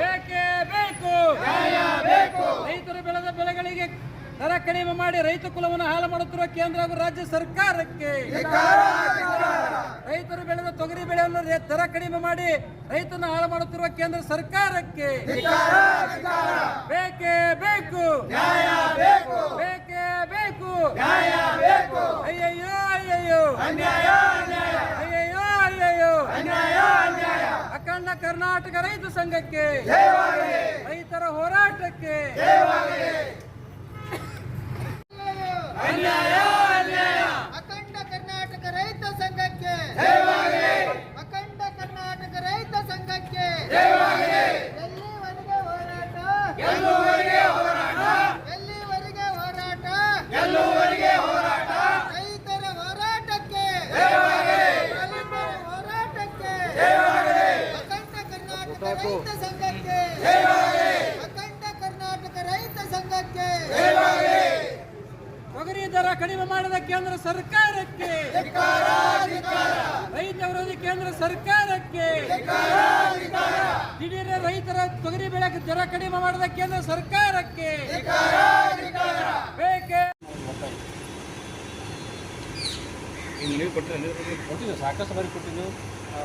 ಬೇಕೇ? ಬೇಕು ರೈತರು ಬೆಳೆದ ಬೆಳೆಗಳಿಗೆ ದರ ಕಡಿಮೆ ಮಾಡಿ ರೈತ ಕುಲವನ್ನು ಹಾಳು ಮಾಡುತ್ತಿರುವ ಕೇಂದ್ರ ಹಾಗೂ ರಾಜ್ಯ ಸರ್ಕಾರಕ್ಕೆ ರೈತರು ಬೆಳೆದ ತೊಗರಿ ಬೆಳೆಯನ್ನು ದರ ಕಡಿಮೆ ಮಾಡಿ ರೈತನ ಹಾಳು ಮಾಡುತ್ತಿರುವ ಕೇಂದ್ರ ಸರ್ಕಾರಕ್ಕೆ ಕರ್ನಾಟಕ ರೈತ ಸಂಘಕ್ಕೆ, ರೈತರ ಹೋರಾಟಕ್ಕೆ. ಅಖಂಡ ಕರ್ನಾಟಕ ರೈತ ಸಂಘಕ್ಕೆ. ಅಖಂಡ ಕರ್ನಾಟಕ ರೈತ ಸಂಘಕ್ಕೆ. ಎಲ್ಲಿವರೆಗೆ ಹೋರಾಟ ಎಲ್ಲಿವರೆಗೆ ಹೋರಾಟ ರೈತರ ಹೋರಾಟಕ್ಕೆ ರೈತರ ಹೋರಾಟಕ್ಕೆ ಅಖಂಡ ಸಂಘಕ್ಕೆ. ಅಖಂಡ ಕರ್ನಾಟಕ ರೈತ ಸಂಘಕ್ಕೆ. ತೊಗರಿ ದರ ಕಡಿಮೆ ಮಾಡಿದ ಕೇಂದ್ರ ಸರ್ಕಾರಕ್ಕೆ. ರೈತ ವಿರೋಧಿ ಕೇಂದ್ರ ಸರ್ಕಾರಕ್ಕೆ. ದಿಢೀರ್ ರೈತರ ತೊಗರಿ ಬೆಳೆ ದರ ಕಡಿಮೆ ಮಾಡಿದ ಕೇಂದ್ರ ಸರ್ಕಾರಕ್ಕೆ. ಬೇಕೇ? ಕೊಟ್ಟಿದ್ದೀವಿ ಸಾಕಷ್ಟು ಬಾರಿ ಕೊಟ್ಟಿದ್ದು. ಆ,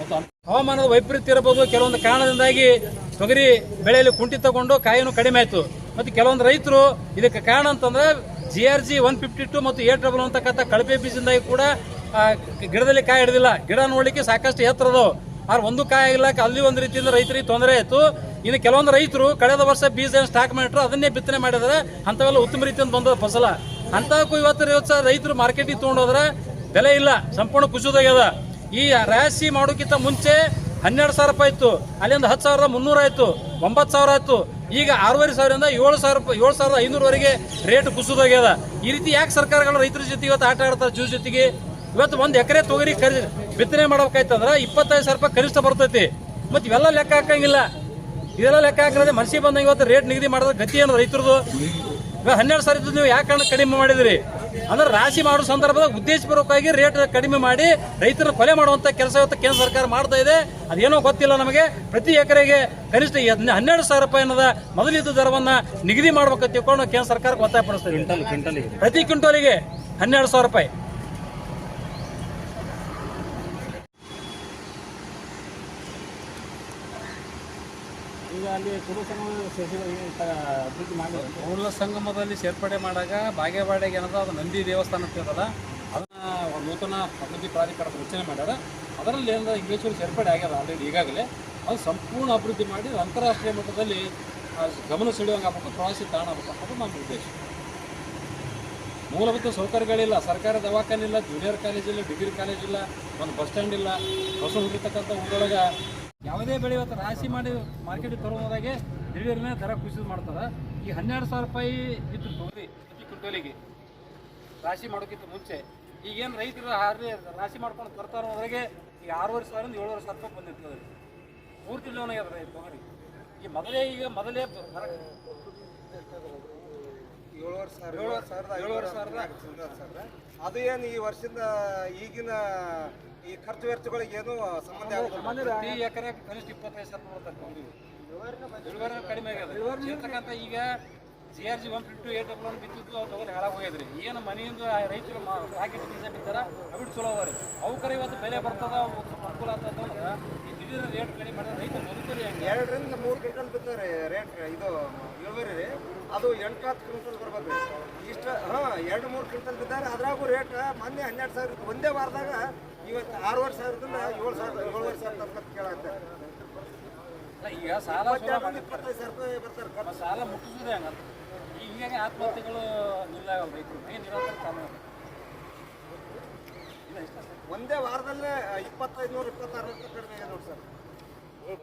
ಮತ್ತು ಹವಾಮಾನದ ವೈಪರೀತ್ಯ ಇರಬಹುದು. ಕೆಲವೊಂದು ಕಾರಣದಿಂದಾಗಿ ತೊಗರಿ ಬೆಳೆಯಲ್ಲಿ ಕುಂಠಿತಗೊಂಡು ಕಾಯಿನೂ ಕಡಿಮೆ ಆಯಿತು. ಮತ್ತು ಕೆಲವೊಂದು ರೈತರು ಇದಕ್ಕೆ ಕಾರಣ ಅಂತಂದ್ರೆ G R G one fifty two ಮತ್ತು ಎ ಡಬಲ್ ಅಂತಕ್ಕಂಥ ಕಳಪೆ ಬೀಜದಿಂದಾಗಿ ಕೂಡ ಗಿಡದಲ್ಲಿ ಕಾಯಿ ಹಿಡಿದಿಲ್ಲ. ಗಿಡ ನೋಡಲಿಕ್ಕೆ ಸಾಕಷ್ಟು ಎತ್ತರದು. ಆದ್ರೆ ಒಂದು ಕಾಯಿ ಆಗಿಲ್ಲ, ಅಲ್ಲಿ ಒಂದು ರೀತಿಯಿಂದ ರೈತರಿಗೆ ತೊಂದರೆ ಆಯಿತು. ಇನ್ನು ಕೆಲವೊಂದು ರೈತರು ಕಳೆದ ವರ್ಷ ಬೀಜ ಸ್ಟಾಕ್ ಮಾಡಿಟ್ರು ಅದನ್ನೇ ಬಿತ್ತನೆ ಮಾಡಿದರೆ. ಅಂಥವೆಲ್ಲ ಉತ್ತಮ ರೀತಿಯಿಂದ ಬಂದದ ಫಸಲ. ಅಂತಕ್ಕೂ ಇವತ್ತು ರೈತರು ಮಾರ್ಕೆಟಿಗೆ ತೊಗೊಂಡೋದ್ರೆ ಬೆಲೆ ಇಲ್ಲ. ಸಂಪೂರ್ಣ ಕುಸಿದೋಗ್ಯದ ಈ ರಾಶಿ ಮಾಡೋಕ್ಕಿಂತ ಮುಂಚೆ ಹನ್ನೆರಡು ಸಾವಿರ ರೂಪಾಯಿ ಇತ್ತು. ಅಲ್ಲಿಂದ ಹತ್ತು ಸಾವಿರದ ಮುನ್ನೂರ ಆಯಿತು. ಒಂಬತ್ತು ಸಾವಿರ ಆಯಿತು. ಈಗ ಆರೂವರೆ ಸಾವಿರದಿಂದ ಏಳು ಸಾವಿರ ರೂಪಾಯಿ, ಏಳು ಸಾವಿರದ ಐನೂರವರೆಗೆ ರೇಟ್ ಕುಸಿದೋಗ್ಯದ. ಈ ರೀತಿ ಯಾಕೆ ಸರ್ಕಾರಗಳು ರೈತರ ಜೊತೆ ಇವತ್ತು ಆಟ ಆಡ್ತಾರೆ ಜೂಸ್ ಜೊತೆಗೆ? ಇವತ್ತು ಒಂದು ಎಕರೆ ತೊಗರಿ ಖರೀದಿ, ಬಿತ್ತನೆ ಮಾಡ್ಬೇಕಾಯ್ತಂದ್ರೆ ಇಪ್ಪತ್ತೈದು ಸಾವಿರ ರೂಪಾಯಿ ಕನಿಷ್ಠ ಬರ್ತೈತಿ. ಮತ್ತು ಇವೆಲ್ಲ ಲೆಕ್ಕ ಹಾಕಂಗಿಲ್ಲ. ಇದೆಲ್ಲ ಲೆಕ್ಕ ಹಾಕಿದ್ರೆ ಮನಸ್ಸಿಗೆ ಬಂದಂಗೆ ಇವತ್ತು ರೇಟ್ ನಿಗದಿ ಮಾಡಿದ್ರೆ ಗತಿ ಏನು ರೈತರದು? ಹನ್ನೆರಡು ಸಾವಿರ ನೀವು ಯಾಕೆ ಕಡಿಮೆ ಮಾಡಿದ್ರಿ? ಅಂದ್ರೆ ರಾಶಿ ಮಾಡೋ ಸಂದರ್ಭದಾಗ ಉದ್ದೇಶಪೂರ್ವಕವಾಗಿ ರೇಟ್ ಕಡಿಮೆ ಮಾಡಿ ರೈತರ ಕೊಲೆ ಮಾಡುವಂತ ಕೆಲಸ ಇವತ್ತು ಕೇಂದ್ರ ಸರ್ಕಾರ ಮಾಡ್ತಾ ಇದೆ. ಅದೇನೋ ಗೊತ್ತಿಲ್ಲ ನಮಗೆ. ಪ್ರತಿ ಎಕರೆಗೆ ಕನಿಷ್ಠ ಹನ್ನೆರಡು ಸಾವಿರ ರೂಪಾಯಿ ಅನ್ನೋದ ಮೊದಲಿದ್ದ ದರವನ್ನ ನಿಗದಿ ಮಾಡ್ಬೇಕಂತ ತಿಳ್ಕೊಂಡು ಕೇಂದ್ರ ಸರ್ಕಾರಕ್ಕೆ ಒತ್ತಾಯ ಪಡಿಸ್ತೀವಿ ಪ್ರತಿ ಕ್ವಿಂಟೋಲಿಗೆ ಹನ್ನೆರಡು ಸಾವಿರ ರೂಪಾಯಿ. ಈಗ ಅಲ್ಲಿ ಕುರು ಅಭಿವೃದ್ಧಿ ಮಾಡಿ ಮೂಲ ಸಂಗಮದಲ್ಲಿ ಸೇರ್ಪಡೆ ಮಾಡಾಗ ಬಾಗೇವಾಡಿಗೆ ಏನದ ಅದು ನಂದಿ ದೇವಸ್ಥಾನ ಅಂತ ಇರ್ತದ ಅದನ್ನ ನೂತನ ಅಭಿವೃದ್ಧಿ ಪ್ರಾಧಿಕಾರ ರಚನೆ ಮಾಡ್ಯಾರ. ಅದರಲ್ಲಿ ಏನದ ಇಂಗ್ಲೀಷರು ಸೇರ್ಪಡೆ ಆಗ್ಯದ ಆಲ್ರೆಡಿ ಈಗಾಗಲೇ. ಅದು ಸಂಪೂರ್ಣ ಅಭಿವೃದ್ಧಿ ಮಾಡಿ ಅಂತಾರಾಷ್ಟ್ರೀಯ ಮಟ್ಟದಲ್ಲಿ ಗಮನ ಸೆಳೆಯುವಂಗೆ ಆಗ್ಬೇಕು, ಪ್ರವಾಸಿ ತಾಣ ಆಗ್ಬೇಕು ನಮ್ಮ ಉದ್ದೇಶ. ಮೂಲಭೂತ ಸೌಕರ್ಯಗಳಿಲ್ಲ, ಸರ್ಕಾರಿ ದವಾಖಾನೆ ಇಲ್ಲ ಜೂನಿಯರ್ ಕಾಲೇಜ್ ಇಲ್ಲ ಡಿಗ್ರಿ ಕಾಲೇಜ್ ಇಲ್ಲ, ಒಂದು ಬಸ್ ಸ್ಟ್ಯಾಂಡ್ ಇಲ್ಲ. ಬಸ್ ಹೋಗಿರ್ತಕ್ಕಂಥ ಊರೊಳಗೆ ಯಾವುದೇ ಬೆಳೆ ಇವತ್ತು ರಾಶಿ ಮಾಡಿ ಮಾರ್ಕೆಟಿಗೆ ತರುವುದಾಗೆ ದಿಢೀರ್ನೇ ದರ ಕುಸಿದು ಮಾಡ್ತಾರೆ. ಈ ಹನ್ನೆರಡು ಸಾವಿರ ರೂಪಾಯಿ ಇತ್ತು ತೊಗರಿ ಪ್ರತಿ ಕ್ವಿಂಟೋಲಿಗೆ ರಾಶಿ ಮಾಡೋಕ್ಕಿಂತ ಮುಂಚೆ ಈಗೇನು ರೈತರು ಹಾರಿ ರಾಶಿ ಮಾಡ್ಕೊಂಡು ತರ್ತಾರೆ ಅದ್ರಾಗೆ ಈಗ ಆರೂವರೆ ಸಾವಿರದಿಂದ ಏಳುವರೆ ಸಾವಿರ ರೂಪಾಯಿ ಬಂದಿರ್ತದೆ ಪೂರ್ತಿ ಲೋನ್ ಆಗ್ಯದ ತೊಗರಿ. ಈ ಮೊದಲೇ ಈಗ ಮೊದಲೇ ಏಳುವರೆ ಸಾವಿರ ಏಳುವರೆ ಸಾವಿರದ ಏಳುವರೆ ಸಾವಿರದ ಅದು ಏನು ಈ ವರ್ಷದಿಂದ ಈಗಿನ ಈ ಖರ್ಚು ವೆಚ್ಚಗಳಿಗೆ ಏನು ಸಂಬಂಧ ಆಗೋದಿಲ್ಲ. ಪ್ರತಿ ಎಕರೆ ಕನಿಷ್ಠ ಇಪ್ಪತ್ತೈದು ಸಾವಿರ ಬರ್ತದೆ ಇಳುವರಿ ಕಡಿಮೆ ಆಗ್ಯದ ಇರ್ತಕ್ಕಂಥ ಈಗ G R G one fifty eight double one ಬಿತ್ತಿದ್ದು ಅದು ತಗೊಂಡು ಹಾಳಾಗಿ ಹೋಗಿದ್ರಿ. ಏನು ಮನೆಯಿಂದ ರೈತರು ರಾಕೆಟ್ ಬೀಜ ಬಿತ್ತಾರ ಅವಿಟ್ಟು ಚಲೋ ಅದ ರೀ. ಅವಕ್ಕರೆ ಇವತ್ತು ಬೆಲೆ ಬರ್ತದ ಅವು ಅನುಕೂಲ ಆಗ್ತದ ಈ ದಿಢೀರ್ ರೇಟ್ ಕಡಿಮೆ ಮಾಡಿದ್ರೆ ರೈತರು ಬದುಕರಿ ಹೆಂಗೆ? ಎರಡರಿಂದ ಮೂರು ಕ್ವಿಂಟಲ್ ಬಿತ್ತಾರೆ ರೇಟ್ ಇದು ಇಳುವರಿ ರೀ. ಅದು ಎಂಟು ಹತ್ತು ಕ್ವಿಂಟಲ್ ಬರ್ಬೇಕು ಇಷ್ಟ ಹಾಂ ಎರಡು ಮೂರು ಕ್ವಿಂಟಲ್ ಬಿದ್ದಾರೆ ಅದ್ರಾಗೂ ರೇಟ್ ಮೊನ್ನೆ ಹನ್ನೆರಡು ಸಾವಿರ. ಒಂದೇ ವಾರದಾಗ ಇವತ್ತು ಆರೂವರೆ ಸಾವಿರದಿಂದ ಏಳು ಸಾವಿರ ಏಳುವರೆ ಸಾವಿರ ತನಕ ಕೇಳತ್ತೆ. ಅಲ್ಲ, ಈಗ ಸಾಲ ಇಪ್ಪತ್ತೈದು ಸಾವಿರ ರೂಪಾಯಿ ಬರ್ತಾರೆ ಸಾಲ ಮುಟ್ಟಿಸಿದ್ರೆ ಹಂಗಂತ ಈಗ ಹೀಗಾಗಿ ಆತ್ಮಹತ್ಯೆಗಳು ನಿಲ್ಲಾಗಲ್ಲ ರೈತರು. ಏನು ನಿರಂತರ ಕಾನೂನು. ಒಂದೇ ವಾರದಲ್ಲೇ ಇಪ್ಪತ್ತೈದು ನೂರು ಇಪ್ಪತ್ತಾರು ರೂಪಾಯಿ ಕಡಿಮೆ ನೋಡಿ ಸರ್.